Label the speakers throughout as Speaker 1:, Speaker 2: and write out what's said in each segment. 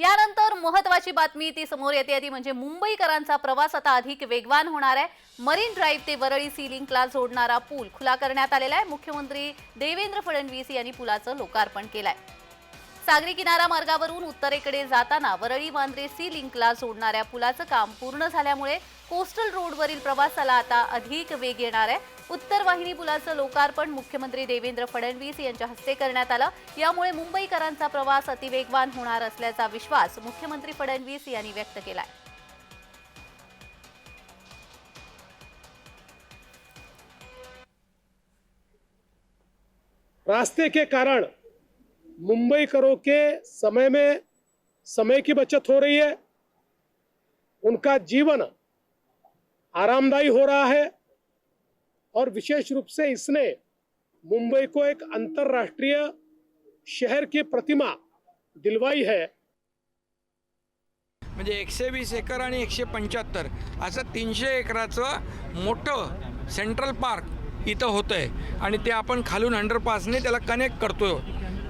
Speaker 1: यानंतर महत्वाची बातमी ती समोर येते. ती म्हणजे मुंबईकरांचा प्रवास आता अधिक वेगवान होणार आहे. मरीन ड्राईव्ह ते वरळी सी लिंकला जोडणारा पूल खुला करण्यात आलेला आहे. मुख्यमंत्री देवेंद्र फडणवीस यांनी पुलाचं लोकार्पण केलंय. सागरी किनारा मार्गावरून उत्तरेकडे जाताना वरळी वांद्रे सी लिंकला जोडणाऱ्या पुलाचं काम पूर्ण झाल्यामुळे कोस्टल रोडवरील प्रवासाला आता अधिक वेग येणार आहे. उत्तर वाहिनी पुलाचं लोकार्पण मुख्यमंत्री देवेंद्र फडणवीस यांच्या हस्ते करण्यात आलं. यामुळे मुंबईकरांचा प्रवास अतिवेगवान होणार असल्याचा विश्वास मुख्यमंत्री फडणवीस यांनी व्यक्त केलाय.
Speaker 2: रास्ते के कारण मुंबई करो के समय में समय की बचत हो रही है। उनका जीवन आरामदायी हो रहा है और विशेष रूप से इसने मुंबई को एक अंतर्राष्ट्रीय शहर की प्रतिमा दिलवाई है।
Speaker 3: म्हणजे एकशे वीस एकर आणि एकशे पंच्याहत्तर असं तीनशे एकराचं मोठं सेंट्रल पार्क इथं होतं आहे आणि ते आपण खालून अंडरपासने त्याला कनेक्ट करतो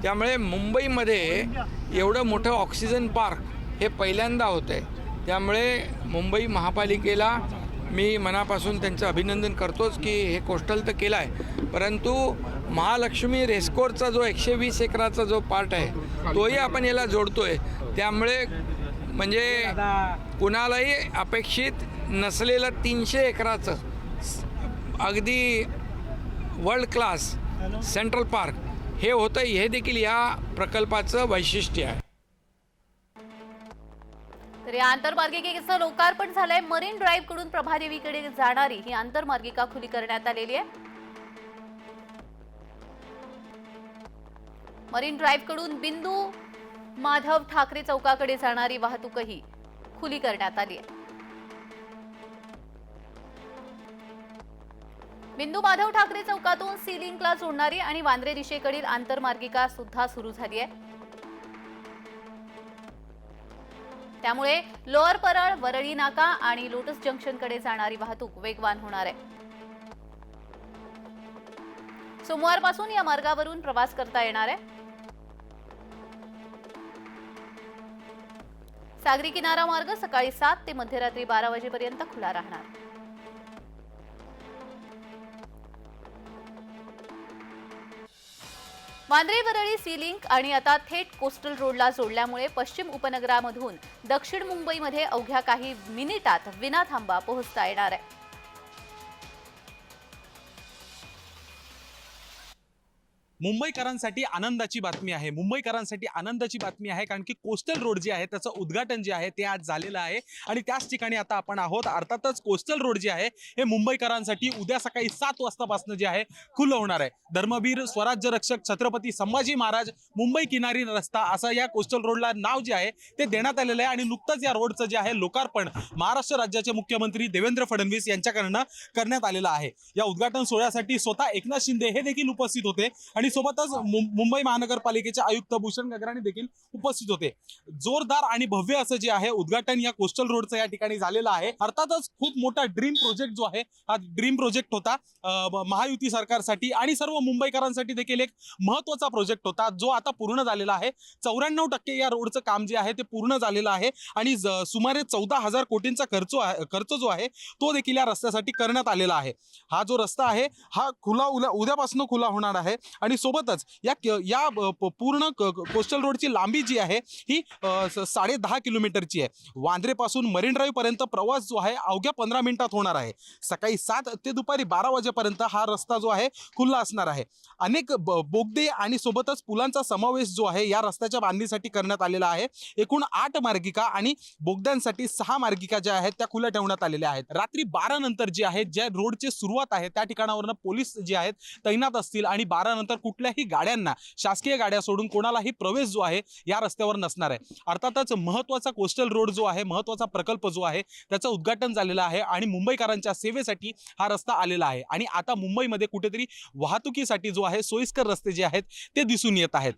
Speaker 3: त्यामुळे मुंबईमध्ये एवढं मोठं ऑक्सिजन पार्क हे पहिल्यांदा होतं आहे त्यामुळे मुंबई महापालिकेला मी मनापासून त्यांचं अभिनंदन करतोच की हे कोस्टल तर केलं आहे परंतु महालक्ष्मी रेस्कोरचा जो एकशे वीस एकराचा जो पार्ट आहे तोही आपण याला जोडतो आहे त्यामुळे म्हणजे कुणालाही अपेक्षित नसलेलं तीनशे एकराचं अगदी वर्ल्ड क्लास सेंट्रल पार्क हे होतं हे देखील या प्रकल्पाचं वैशिष्ट्य आहे.
Speaker 1: तर या आंतरमार्गिकेचं लोकार्पण झालंय. मरीन ड्राईव्हकडून प्रभादेवीकडे जाणारी ही आंतरमार्गिका खुली करण्यात आलेली आहे. मरीन ड्राईव्हकडून बिंदू माधव ठाकरे चौकाकडे जाणारी वाहतूकही खुली करण्यात आली आहे. बिंदू माधव ठाकरे चौकातून सी लिंकला जोडणारी आणि वांद्रे दिशेकडील आंतरमार्गिका सुद्धा सुरू झाली आहे. त्यामुळे लोअर परळ वरळी नाका आणि लोटस जंक्शनकडे जाणारी वाहतूक वेगवान होणार आहे. सोमवारपासून या मार्गावरून प्रवास करता येणार आहे. सागरी किनारा मार्ग सकाळी सात ते मध्यरात्री बारा वाजेपर्यंत खुला राहणार. वांद्रे वरळी सी लिंक आणि आता थेट कोस्टल रोडला जोडल्यामुळे पश्चिम उपनगरामधून दक्षिण मुंबईमध्ये अवघ्या काही मिनिटात विना थांबा पोहोचता येणार आहे.
Speaker 4: मुंबईकरांसाठी आनंदाची बातमी आहे. मुंबईकरांसाठी आनंदाची बातमी आहे कारण की कोस्टल रोड जे आहे त्याचं उद्घाटन जे आहे ते आज झालेलं आहे. आणि त्याच ठिकाणी आता आपण आहोत. अर्थातच कोस्टल रोड जे आहे हे मुंबईकरांसाठी उद्या सकाळी सात वाजतापासून जे आहे खुलं होणार आहे. धर्मवीर स्वराज्य रक्षक छत्रपती संभाजी महाराज मुंबई किनारी रस्ता असं या कोस्टल रोडला नाव जे आहे ते देण्यात आलेलं आहे. आणि नुकतंच या रोडचं जे आहे लोकार्पण महाराष्ट्र राज्याचे मुख्यमंत्री देवेंद्र फडणवीस यांच्याकडनं करण्यात आलेलं आहे. या उद्घाटन सोहळ्यासाठी स्वतः एकनाथ शिंदे हे देखील उपस्थित होते. आणि सोबतच मुंबई महानगरपालिकेचे आयुक्त भूषण गगराणी देखील उपस्थित होते. जोरदार आणि भव्य असं जे आहे उद्घाटन या कोस्टल रोडचं या ठिकाणी झालेलं आहे. अर्थातच खूप मोठा ड्रीम प्रोजेक्ट जो आहे हा ड्रीम प्रोजेक्ट होता महायुती सरकारसाठी आणि सर्व मुंबईकरांसाठी देखील एक महत्त्वाचा प्रोजेक्ट होता जो आता पूर्ण झालेला आहे. चौऱ्याण्णव टक्के या रोडचं काम जे आहे ते पूर्ण झालेलं आहे आणि सुमारे चौदा हजार कोटींचा खर्च खर्च जो आहे तो देखील या रस्त्यासाठी करण्यात आलेला आहे. हा जो रस्ता आहे हा खुला उद्यापासून खुला होणार आहे आणि सोबतच या या पूर्ण कोस्टल रोडची लांबी जी आहे ही साडे दहा किलोमीटरची आहे. वांद्रेपासून मरीन ड्राईव्हपर्यंत प्रवास जो आहे अवघ्या पंधरा मिनिटात होणार आहे. सकाळी सात ते दुपारी बारा वाजेपर्यंत हा रस्ता जो आहे खुला असणार आहे. अनेक ब- बोगदे आणि सोबतच पुलांचा समावेश जो आहे या रस्त्याच्या बांधणीसाठी करण्यात आलेला आहे. एकूण आठ मार्गिका आणि बोगद्यांसाठी सहा मार्गिका ज्या आहेत त्या खुल्या ठेवण्यात आलेल्या आहेत. रात्री बारा नंतर जे आहे ज्या रोडची सुरुवात आहे त्या ठिकाणावरनं पोलीस जे आहेत तैनात असतील आणि बारा नंतर कुठल्याही गाड्यांना शासकीय गाड्या सोडून कोणालाही प्रवेश जो आहे या रस्त्यावर नसणार आहे. अर्थातच महत्त्वाचा कोस्टल रोड जो आहे महत्त्वाचा प्रकल्प जो आहे त्याचं उद्घाटन झालेलं आहे आणि मुंबईकरांच्या सेवेसाठी हा रस्ता आलेला आहे. आणि आता मुंबईमध्ये कुठेतरी वाहतुकीसाठी जो आहे सोयीस्कर रस्ते जे आहेत ते दिसून येत आहेत.